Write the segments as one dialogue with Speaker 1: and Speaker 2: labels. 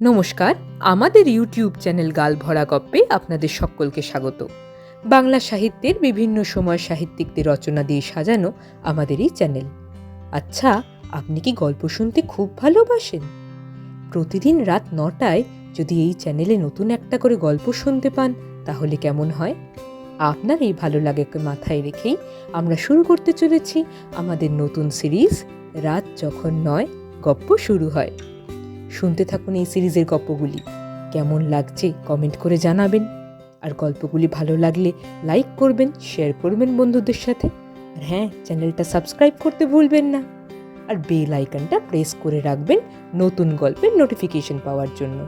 Speaker 1: নমস্কার, আমাদের YouTube channel গাল ভরা গপ্পে আপনাদের সকলকে স্বাগত। বাংলা সাহিত্যের বিভিন্ন সময় সাহিত্যিকদের রচনা দিয়ে সাজানো আমাদের এই চ্যানেল। আচ্ছা আপনি কি গল্প শুনতে খুব ভালোবাসেন? প্রতিদিন রাত নটায় যদি এই চ্যানেলে নতুন একটা করে গল্প শুনতে পান, তাহলে কেমন হয়? আপনার এই ভালো লাগাকে মাথায় রেখেই আমরা শুরু করতে চলেছি আমাদের নতুন সিরিজ, রাত যখন নয়, গপ্প শুরু হয়। শুনতে থাকুন এই সিরিজের গল্পগুলি কেমন লাগছে কমেন্ট করে জানাবেন। আর গল্পগুলি ভালো লাগলে লাইক করবেন, শেয়ার করবেন বন্ধুদের সাথে। আর হ্যাঁ চ্যানেলটা সাবস্ক্রাইব করতে ভুলবেন না। আর বেল আইকনটা প্রেস করে রাখবেন নতুন গল্পের নোটিফিকেশন পাওয়ার জন্য।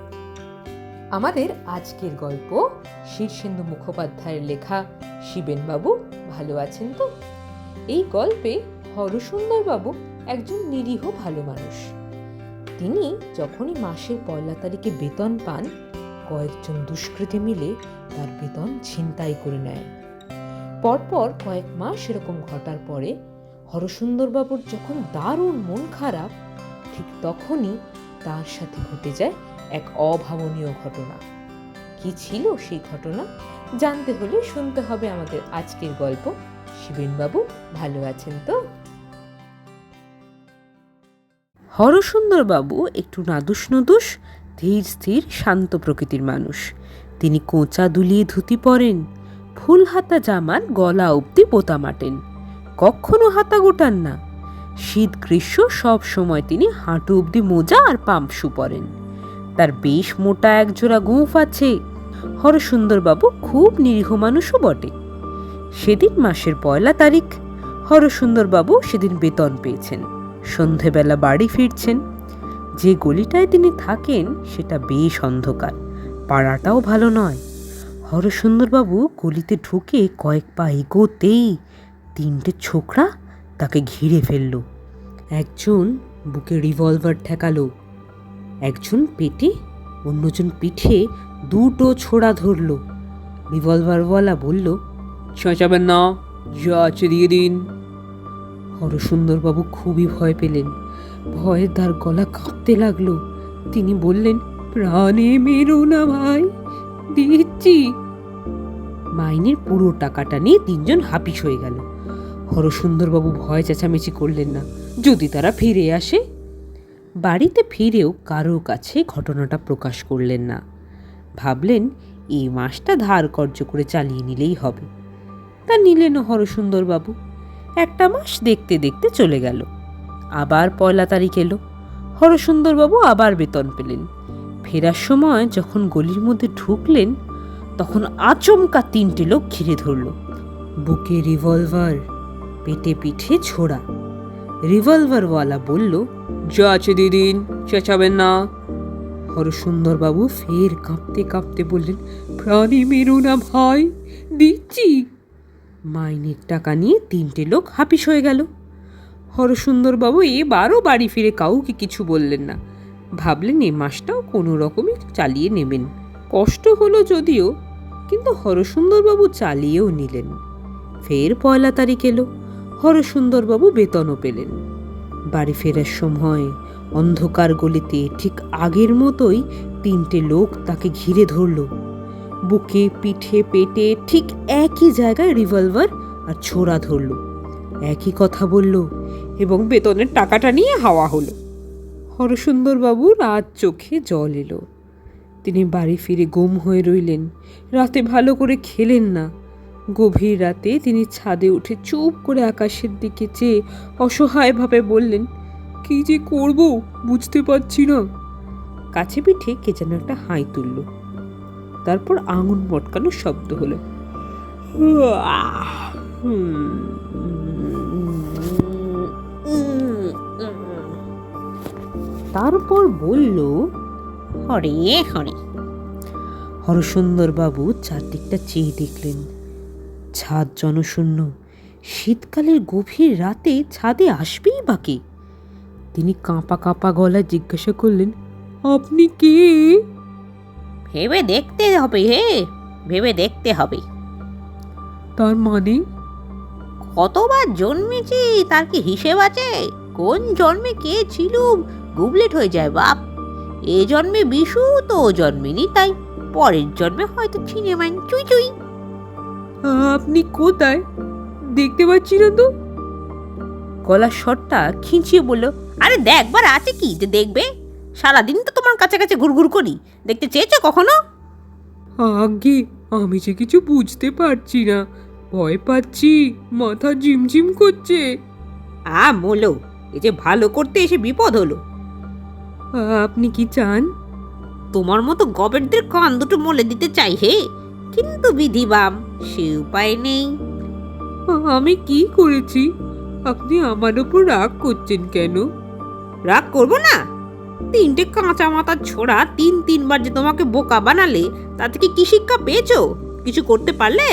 Speaker 1: আমাদের আজকের গল্প শীর্ষেন্দু মুখোপাধ্যায়ের লেখা, শিবেনবাবু ভালো আছেন তো? এই গল্পে হরসুন্দরবাবু একজন নিরীহ ভালো মানুষ। তিনি যখনই মাসের পয়লা তারিখে বেতন পান, কয়েকজন দুষ্কৃতী মিলে তার বেতন ছিনতাই করে নেয়। পরপর কয়েক মাস এরকম ঘটার পরে হরসুন্দরবাবুর যখন দারুণ মন খারাপ, ঠিক তখনই তার সাথে ঘটে যায় এক অভাবনীয় ঘটনা। কি ছিল সেই ঘটনা জানতে হলে শুনতে হবে আমাদের আজকের গল্প। শিবেনবাবু, ভালো আছেন তো? হরসুন্দরবাবু একটু নাদুস নদুস ধীর স্থির, শান্ত প্রকৃতির মানুষ। তিনি কোঁচা দুলিয়ে ধুতি পরেন, ফুল হাতা জামার গলা অবধি পোতা মাটেন। কখনো হাতা গোটান না। শীত গ্রীষ্ম সব সময় তিনি হাঁটু অবধি মোজা আর পাম্পশু পরেন। তার বেশ মোটা একজোড়া গোঁফ আছে। হরসুন্দরবাবু খুব নিরীহ মানুষও বটে। সেদিন মাসের পয়লা তারিখ, হরসুন্দরবাবু সেদিন বেতন পেয়েছেন। সন্ধেবেলা বাড়ি ফিরছেন। যে গলিটায় তিনি থাকেন, সেটা বেশ অন্ধকার। পাড়াটাও ভালো নয়। হরসুন্দরবাবু গলিতে ঢুকে কয়েক পা এগোতেই তিনটে ছোকরা তাকে ঘিরে ফেলল। একজন বুকে রিভলভার ঠেকালো, একজন পেটে অন্যজন পিঠে দুটো ছোড়া ধরল। রিভলভারওয়ালা বলল চেঁচাবেন না, যা আছে দিয়ে দিন। হরসুন্দরবাবু খুবই ভয় পেলেন। ভয়ের তার গলা কাঁপতে লাগল। তিনি বললেন, প্রাণে মেরো না ভাই, দিচ্ছি। মাইনের পুরো টাকাটা নিয়ে তিনজন হাপিস হয়ে গেল। হরসুন্দরবাবু ভয় চেঁচামেচি করলেন না। যদি তারা ফিরে আসে? বাড়িতে ফিরেও কারও কাছে ঘটনাটা প্রকাশ করলেন না। ভাবলেন, এই মাসটা ধার কর্য করে চালিয়ে নিলেই হবে। তা নিলেন হরসুন্দরবাবু। একটা মাস দেখতে দেখতে চলে গেল। আবার পয়লা তারিখ এলো। হরসুন্দরবাবু আবার বেতন পেলেন। ফেরার সময় যখন গলির মধ্যে ঢুকলেন, তখন আচমকা তিনটে লোক ঘিরে ধরল। বুকে রিভলভার, পেটে পিঠে ছোড়া। রিভলভারওয়ালা বলল, যা আছে দিদিন চেঁচাবেন না। হরসুন্দরবাবু ফের কাঁপতে কাঁপতে বললেন, প্রাণী মেরো না ভাই, দিচ্ছি। মাইনের টাকা নিয়ে তিনটে লোক হাপিস হয়ে গেল। হরসুন্দরবাবু এবারও বাড়ি ফিরে কাউকে কিছু বললেন না। ভাবলেন এ মাসটাও কোনো রকমে চালিয়ে নেবেন। কষ্ট হলো যদিও, কিন্তু হরসুন্দরবাবু চালিয়েও নিলেন। ফের পয়লা তারিখ এলো। হরসুন্দরবাবু বেতনও পেলেন। বাড়ি ফেরার সময় অন্ধকার গলিতে ঠিক আগের মতোই তিনটে লোক তাকে ঘিরে ধরলো। বুকে, পিঠে, পেটে ঠিক একই জায়গায় রিভলভার আর ছোড়া ধরল। একই কথা বলল এবং বেতনের টাকাটা নিয়ে হাওয়া হলো। হরসুন্দরবাবুর আজ চোখে জল এলো। তিনি বাড়ি ফিরে গুম হয়ে রইলেন। রাতে ভালো করে খেলেন না। গভীর রাতে তিনি ছাদে উঠে চুপ করে আকাশের দিকে চেয়ে অসহায়ভাবে বললেন, কি যে করব বুঝতে পারছি না। কাছে পিঠে কে যেন একটা হাই তুললো। তারপর আঙুন মটকানোর শব্দ হলো। তারপর বলল,
Speaker 2: হরে হরে।
Speaker 1: হরসুন্দর বাবু চারদিকটা চেয়ে দেখলেন। ছাদ জনশূন্য। শীতকালের গভীর রাতে ছাদে আসবেই বাকি তিনি কাঁপা কাঁপা গলায় জিজ্ঞাসা করলেন, আপনি কে?
Speaker 2: ভেবে দেখতে হবে হে ভেবে দেখতে হবে।
Speaker 1: তার মানে?
Speaker 2: কতবার জন্মেছি তার কি হিসেব আছে? কোন জন্মে কে ছিল? গুবলেট হয়ে যায় বাপ। এ জন্মে বিশু তো ও জন্মেনি তাই পরের জন্মে হয়তো ছিনে মান চুই চুই।
Speaker 1: আপনি কোথায়? দেখতে পাচ্ছি না তো।
Speaker 2: গলার স্বরটা খিঁচিয়ে বলল আরে দেখবার আছে কি? যে দেখবে? সারাদিন তো তোমার কাছে কাছে ঘুরঘুর করি। দেখতে চেয়েছো কখনো?
Speaker 1: আগে আমি যে কিছু বুঝতে পারছি না। ভয় পাচ্ছি মাথা ঝিমঝিম করছে।
Speaker 2: আ মোলো এ যে ভালো করতে এসে বিপদ হলো।
Speaker 1: আপনি কি চান?
Speaker 2: তোমার মতো গবেটদের কান দুটো মলে দিতে চাই হে। কিন্তু বিধিবাম সে উপায় নেই।
Speaker 1: আমি কি করেছি? আপনি আমার ওপর রাগ করছেন কেন?
Speaker 2: রাগ করব না? তিনটে কাঁচা মাথার ছোড়া তিন তিনবার যে তোমাকে বোকা বানালে তা থেকে কি শিক্ষা পেয়েছ? কিছু করতে পারলে?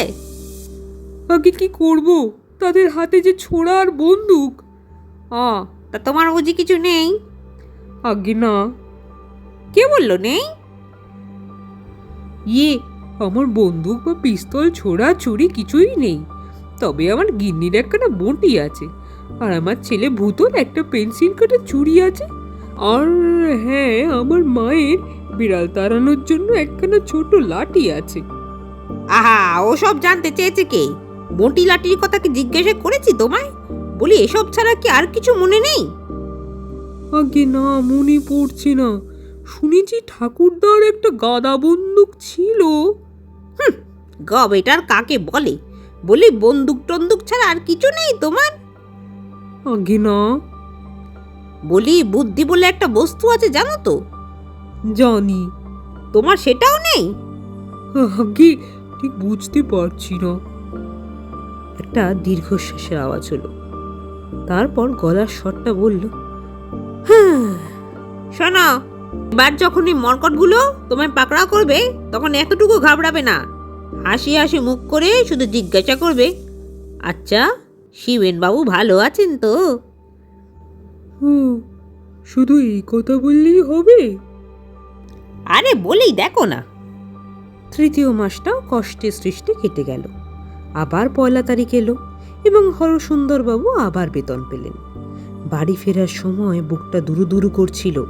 Speaker 1: আগে কি করব? তাদের হাতে যে ছোড়া আর বন্দুক।
Speaker 2: তা তোমার বুঝি কিছু নেই?
Speaker 1: আগে না।
Speaker 2: কে বলল নেই?
Speaker 1: ইয়ে আমার বন্দুক বা পিস্তল ছোড়া ছুরি কিছুই নেই। তবে আমার গিন্নির একখানা বঁটি আছে। আর আমার ছেলে ভূতর একটা পেন্সিল কাটা চুড়ি আছে। আর হ্যাঁ আমার মায়ের বিড়াল তাড়ানোর জন্য একখানা ছোট লাঠি আছে।
Speaker 2: আহা ওসব জানতে চেয়েছে কে? বটি লাঠির কথা কি জিজ্ঞাসা করেছি তোমায়? বলি এসব ছাড়া কি আর কিছু মনে নেই?
Speaker 1: আগে না মনে পড়ছে না। শুনেছি ঠাকুরদার একটা গাদা বন্দুক ছিল।
Speaker 2: গব এটার কাকে বলে? বলি বন্দুক টন্দুক ছাড়া আর কিছু নেই তোমার?
Speaker 1: আগে না
Speaker 2: বলি বুদ্ধি বলে একটা বস্তু আছে জানো তো।
Speaker 1: জানি।
Speaker 2: তোমার সেটাও নেই?
Speaker 1: ঠিক বুঝতে পারছি না। একটা দীর্ঘশ্বাসের আওয়াজ হলো। তারপর গলার স্বরটা বলল
Speaker 2: হ্যাঁ, শোনো এবার যখন এই মরকটগুলো তোমায় পাকড়া করবে তখন এতটুকু ঘাবড়াবে না। হাসি হাসি মুখ করে শুধু জিজ্ঞাসা করবে আচ্ছা শিবেন বাবু ভালো আছেন তো?
Speaker 1: শুধু এই কথা বললেই হবে?
Speaker 2: আরে বলেই দেখো না।
Speaker 1: তৃতীয় মাসটাও কষ্টে সৃষ্টি কেটে গেল। আবার পয়লা তারিখ এলো এবং হরসুন্দরবাবু আবার বেতন পেলেন। বাড়ি ফেরার সময় বুকটা দুরু দুরু করছিল।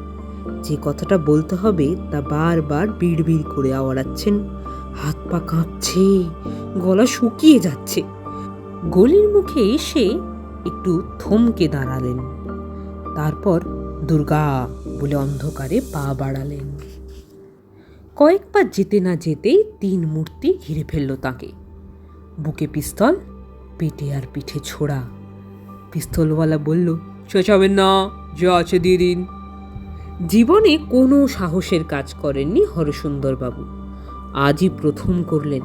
Speaker 1: যে কথাটা বলতে হবে তা বারবার বিড় বিড় করে আওড়াচ্ছেন। হাত পা কাঁপছে গলা শুকিয়ে যাচ্ছে। গলির মুখে এসে একটু থমকে দাঁড়ালেন। তারপর দুর্গা বলে অন্ধকারে পা বাড়ালেন। কয়েকবার যেতে না যেতেই তিন মূর্তি ঘিরে ফেলল তাকে। বুকে পিস্তল, পেটে আর পিঠে ছোড়া। পিস্তলওয়ালা বলল চেঁচাবেন না, যা আছে দিয়ে দিন। জীবনে কোনো সাহসের কাজ করেননি হরসুন্দরবাবু। আজই প্রথম করলেন।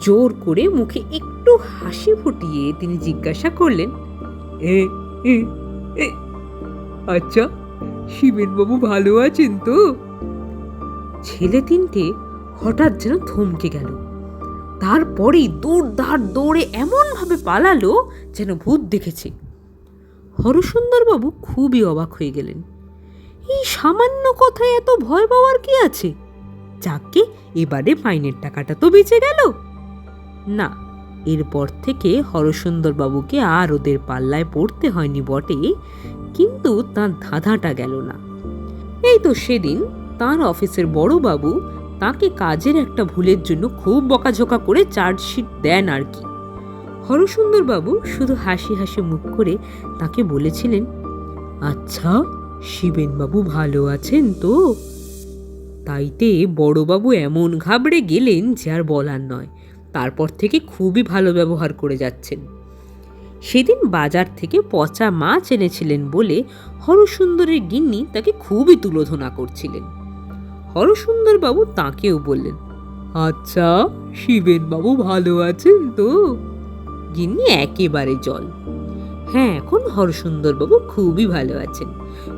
Speaker 1: জোর করে মুখে একটু হাসি ফুটিয়ে তিনি জিজ্ঞাসা করলেন, এ এ এ আচ্ছা শিবেনবাবু ভালো আছেন তো? ছেলে তিনটে হঠাৎ যেন থমকে গেল। তারপরেই দৌড় দৌড়ে এমনভাবে পালালো যেন ভূত দেখেছে। হরসুন্দরবাবু খুবই অবাক হয়ে গেলেন। এই সামান্য কথায় এত ভয় পাওয়ার কি আছে? যাকে এবারে মাইনের টাকাটা তো বেঁচে গেল। না, এরপর থেকে হরসুন্দরবাবুকে আর ওদের পাল্লায় পড়তে হয়নি বটে। কিন্তু তার ধাঁধাটা গেল না। এই তো সেদিন তার অফিসের বড় বাবু তাকে কাজের একটা ভুলের জন্য খুব বকাঝোকা করে চার্জশিট দেন আর কি। হরসুন্দর বাবু শুধু হাসি হাসি মুখ করে তাকে বলেছিলেন আচ্ছা শিবেন বাবু ভালো আছেন তো? তাইতে বড়বাবু এমন ঘাবড়ে গেলেন যে আর বলার নয়। তারপর থেকে খুবই ভালো ব্যবহার করে যাচ্ছেন। সেদিন বাজার থেকে পচা মাছ এনেছিলেন বলে হরসুন্দরের গিন্নি তাকে খুবই তুলোধনা করছিলেন। হরসুন্দরবাবু তাকেও বললেন আচ্ছা শিবেন বাবু ভালো আছেন তো? গিন্নি একেবারে জল হ্যাঁ এখন হরসুন্দরবাবু খুবই ভালো আছেন।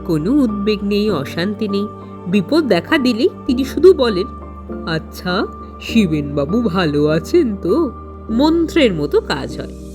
Speaker 1: কোনো উদ্বেগ নেই, অশান্তি নেই। বিপদ দেখা দিলেই তিনি শুধু বলেন আচ্ছা শিবেন বাবু ভালো আছেন তো? মন্ত্রের মতো কাজ হয়।